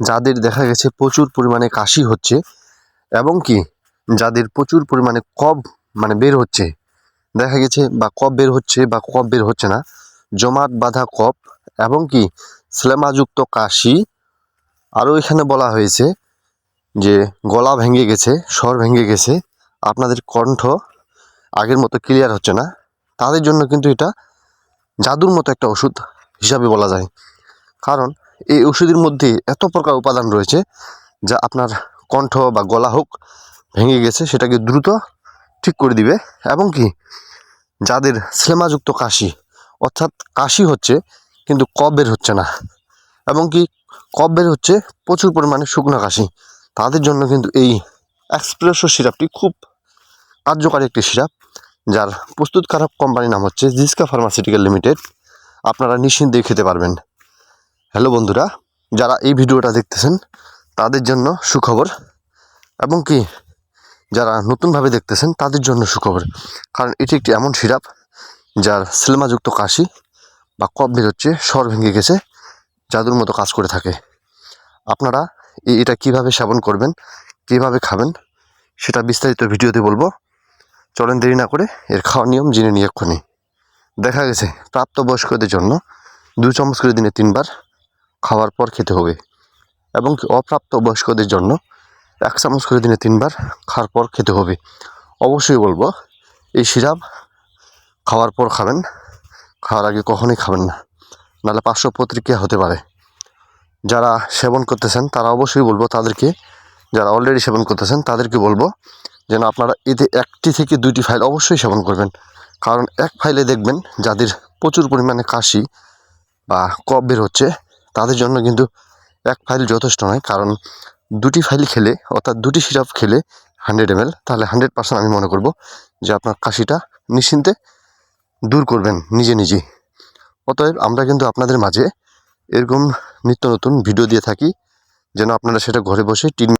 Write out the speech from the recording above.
যাদের দেখা গেছে প্রচুর পরিমাণে কাশি হচ্ছে এবং কি যাদের প্রচুর পরিমাণে কব মানে বের হচ্ছে, দেখা গেছে বা কব বের হচ্ছে বা কব বের হচ্ছে না, জমাট বাঁধা কপ এবং কি স্লেমাযুক্ত কাশি। আরও এখানে বলা হয়েছে যে গলা ভেঙে গেছে, স্বর ভেঙে গেছে, আপনাদের কণ্ঠ আগের মতো ক্লিয়ার হচ্ছে না। তাদের জন্য কিন্তু এটা জাদুর মতো একটা ওষুধ হিসাবে বলা যায়। কারণ এই ওষুধের মধ্যে এত প্রকার উপাদান রয়েছে যা আপনার কণ্ঠ বা গলা হোক ভেঙে গেছে, সেটাকে দ্রুত ঠিক করে দিবে। এবং কি, যাদের স্লেমাযুক্ত কাশি, অর্থাৎ কাশি হচ্ছে, কিন্তু কফ বের হচ্ছে না। এবং কি, কফ বের হচ্ছে প্রচুর পরিমাণে শুকনো কাশি। তাদের জন্য কিন্তু এই এক্সপ্রেসো সিরাপটি খুব কার্যকারী একটি সিরাপ, যার প্রস্তুত প্রস্তুতকারক কোম্পানির নাম হচ্ছে জিসকা ফার্মাসিউটিক্যাল লিমিটেড। আপনারা নিশ্চিন্তেই খেতে পারবেন। হ্যালো বন্ধুরা, যারা এই ভিডিওটা দেখতেছেন, তাদের জন্য সুখবর এবং কি, যারা নতুনভাবে দেখতেছেন, তাদের জন্য সুখবর। কারণ এটি একটি এমন সিরাপ যার সিলমাযুক্ত কাশি বা কফ বেরোচ্ছে, স্বর ভেঙে গেছে, জাদুর মতো কাজ করে থাকে। আপনারা এটা কীভাবে সেবন করবেন, কীভাবে খাবেন, সেটা বিস্তারিত ভিডিওতে বলব। চলেন দেরি না করে এর খাওয়ার নিয়ম জেনে নিয়ে এক্ষুনি। দেখা গেছে, প্রাপ্তবয়স্কদের জন্য দু চামচ করে দিনে তিনবার খাওয়ার পর খেতে হবে। এবং অপ্রাপ্ত বয়স্কদের জন্য এক চামচ করে দিনে তিনবার খাওয়ার পর খেতে হবে। অবশ্যই বলব, এই সিরাপ খাওয়ার পর খাবেন। খাওয়ার আগে কখনোই খাবেন না। নাহলে পার্শ্ব প্রতিক্রিয়া হতে পারে। যারা সেবন করতেছেন, তারা অবশ্যই বলব তাদেরকে, যারা অলরেডি সেবন করতেছেন, তাদেরকে বলব যেন আপনারা এতে একটি থেকে দুইটি ফাইল অবশ্যই সেবন করবেন। কারণ এক ফাইলে দেখবেন যাদের প্রচুর পরিমাণে কাশি বা কফ বের হচ্ছে তাদের জন্য কিন্তু এক ফাইল যথেষ্ট নয়। কারণ দুটি ফাইল খেলে, অর্থাৎ দুটি সিরাপ খেলে হান্ড্রেড এম তাহলে হান্ড্রেড পার্সেন্ট আমি মনে করব যে আপনার কাশিটা নিশ্চিন্তে দূর করবেন নিজে নিজেই অতএব আমরা কিন্তু আপনাদের মাঝে এরকম নিত্য নতুন ভিডিও দিয়ে থাকি, যেন আপনারা সেটা ঘরে বসে টিন